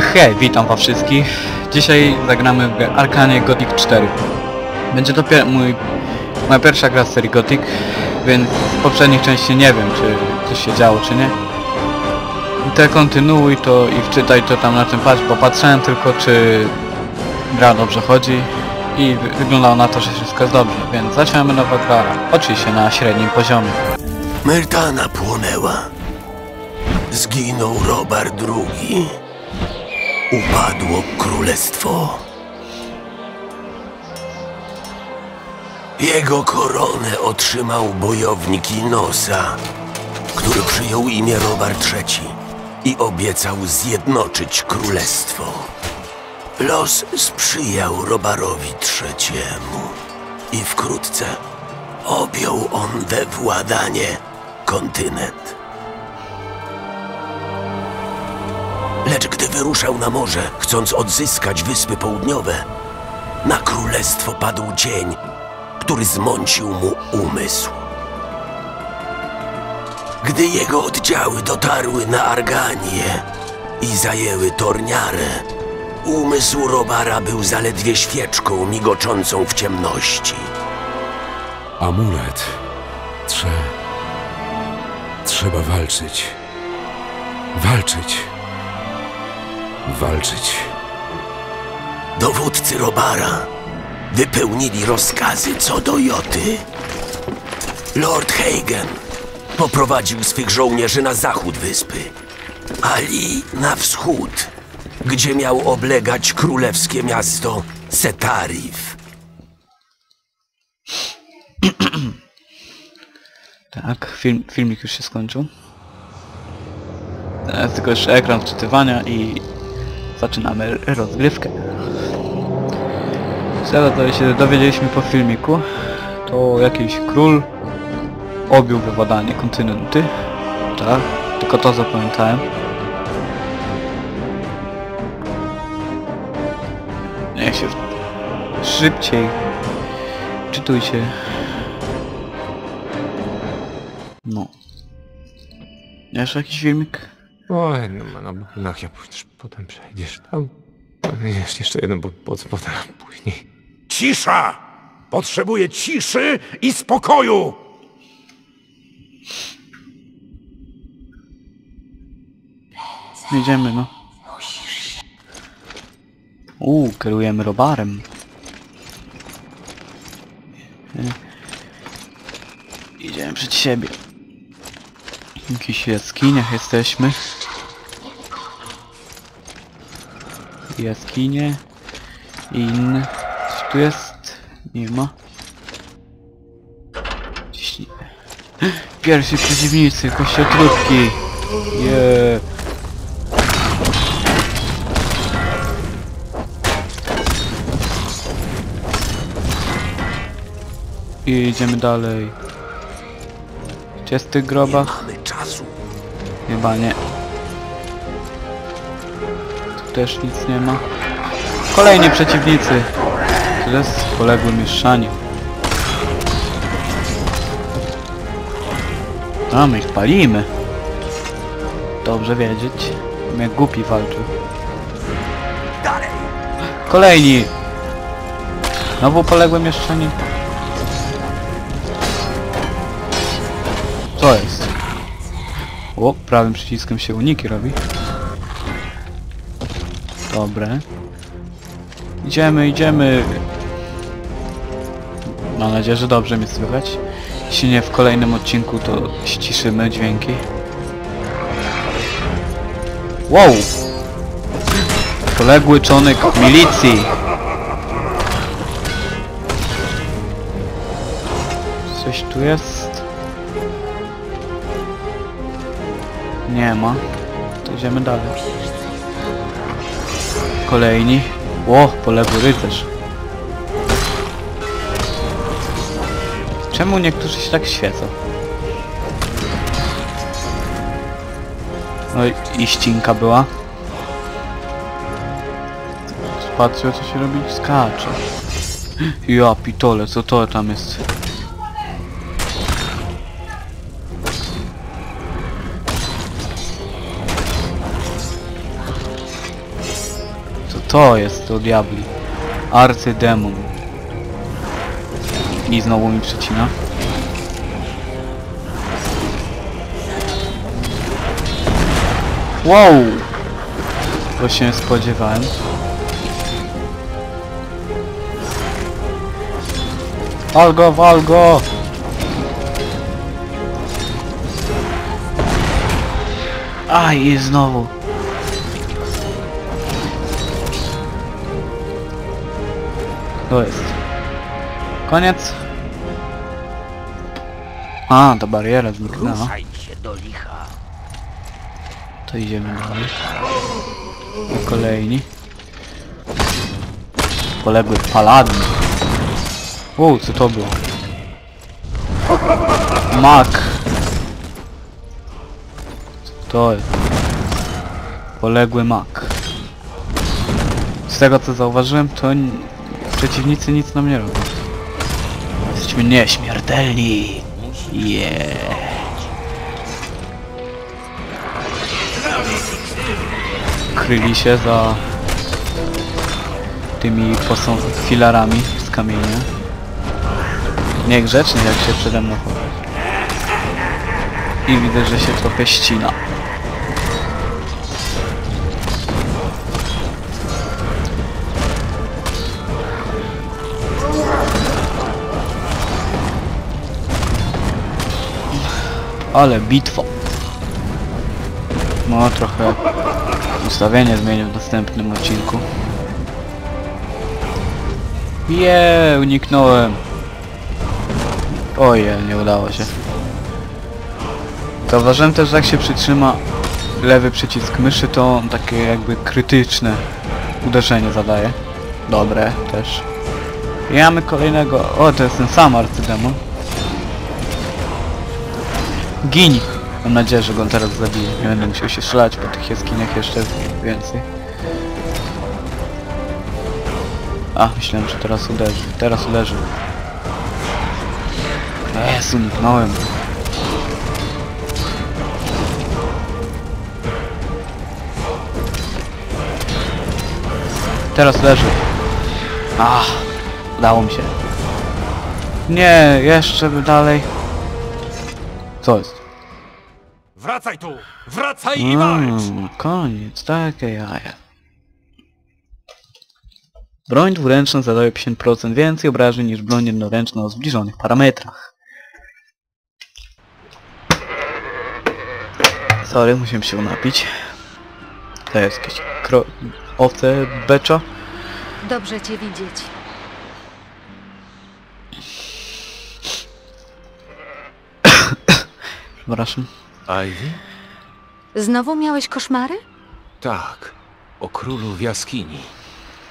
Hej, witam was wszystkich. Dzisiaj zagramy w grę Arkanie Gothic 4. Będzie to pier mój, moja pierwsza gra z serii Gothic, więc w poprzednich części nie wiem, czy coś się działo, czy nie. I te kontynuuj to i wczytaj to tam na tym patrz, bo patrzyłem tylko, czy gra dobrze chodzi i wy wyglądało na to, że wszystko jest dobrze, więc zaczynamy nowa gra, oczywiście na średnim poziomie. Myrtana płonęła. Zginął Robert II. Upadło królestwo. Jego koronę otrzymał bojownik Inosa, który przyjął imię Robert III i obiecał zjednoczyć królestwo. Los sprzyjał Robarowi III i wkrótce objął on we władanie kontynent. Wyruszał na morze, chcąc odzyskać Wyspy Południowe, na królestwo padł cień, który zmącił mu umysł. Gdy jego oddziały dotarły na Arganię i zajęły Torniarę, umysł Robara był zaledwie świeczką migoczącą w ciemności. Amulet. Trze... Trzeba walczyć. Walczyć. Walczyć. Dowódcy Robara wypełnili rozkazy co do Joty. Lord Hagen poprowadził swych żołnierzy na zachód wyspy, a Lee na wschód, gdzie miał oblegać królewskie miasto Setarif. Tak, film, filmik już się skończył. Teraz tylko jeszcze ekran wczytywania i zaczynamy rozgrywkę. Teraz to się dowiedzieliśmy po filmiku, to jakiś król objął wywładanie kontynenty. Tak, tylko to zapamiętałem. Niech się szybciej czytujcie. No. Jeszcze jakiś filmik? Oj, no, no, no, no ja pójdziesz, potem przejdziesz tam. Jeszcze, jeszcze jeden, bo po co potem później. Cisza! Potrzebuję ciszy i spokoju! Jedziemy, no. Uuu, kierujemy robarem. E, Idziemy przed siebie. W jakichś jaskiniach jesteśmy. Jaskinie. Inne. Coś tu jest? Nie ma. Pierwsi przeciwnicy, kościotrupki. Yeah. I idziemy dalej. Gdzie jest w tych grobach? Chyba nie. Tu też nic nie ma. Kolejni przeciwnicy. Jest poległy mieszczanie. A my ich palimy. Dobrze wiedzieć. Jak głupi walczył. Kolejni! Znowu poległe mieszczanie. O, prawym przyciskiem się uniki robi. Dobre. Idziemy, idziemy. Mam nadzieję, że dobrze mnie słychać. Jeśli nie w kolejnym odcinku, to ściszymy dźwięki. Wow! Poległy członek milicji. Coś tu jest? Nie ma. To idziemy dalej. Kolejni. Ło, poległy rycerz. Czemu niektórzy się tak świecą? No i- ścinka była. Spacja co się robi? Skacze. Ja pitole, co to tam jest? To jest to diabli? Arcydemon. I znowu mi przecina. Wow! Bo się spodziewałem. Wal go, wal go! Aj, i znowu. To jest. Koniec. A, ta bariera zniknęła. To idziemy dalej. Po kolejni. Poległy paladin. Wow, co to było? Mak. Co to jest? Poległy mak. Z tego co zauważyłem, to przeciwnicy nic nam nie robią. Jesteśmy nieśmiertelni. Yeah. kryli się za tymi posą filarami z kamienia. Niegrzeczny jak się przede mną chować. I widzę, że się trochę ścina. Ale bitwa. No trochę ustawienie zmienię w następnym odcinku. Je, uniknąłem. Oje, nie udało się. Zauważyłem też, że jak się przytrzyma lewy przycisk myszy, to on takie jakby krytyczne uderzenie zadaje. Dobre też. I mamy kolejnego... O, to jest ten sam arcydemon. Gin! Mam nadzieję, że go teraz zabiję. Nie będę musiał się szlać po tych jaskiniach jeszcze więcej. A, myślałem, że teraz uderzy. Teraz uderzy. Jest, uniknąłem. Teraz leży. Ach, udało mi się. Nie, jeszcze dalej. Co jest? Wracaj tu! Wracaj i walcz! Mm, koniec, takie jaja. Broń dwuręczna zadaje 50% więcej obrażeń niż broń jednoręczna o zbliżonych parametrach. Sorry, musiałem się napić. To jest jakieś kro... owce beczo. Dobrze cię widzieć. Przepraszam. Ivy? Znowu miałeś koszmary? Tak. O królu w jaskini.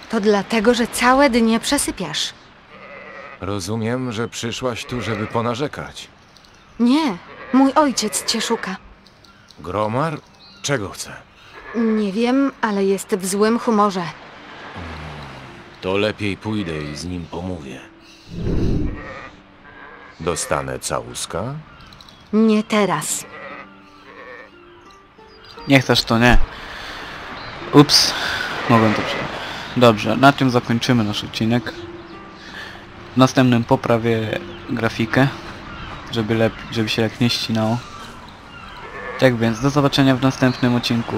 To dlatego, że całe dnie przesypiasz. Rozumiem, że przyszłaś tu, żeby ponarzekać. Nie, mój ojciec cię szuka. Gromar? Czego chce? Nie wiem, ale jest w złym humorze. To lepiej pójdę i z nim pomówię. Dostanę całuska? Nie teraz. Nie chcesz to nie. Ups, mogłem to przyjąć. Dobrze, na tym zakończymy nasz odcinek. W następnym poprawię grafikę, żeby, lep żeby się nie ścinało. Tak więc, do zobaczenia w następnym odcinku.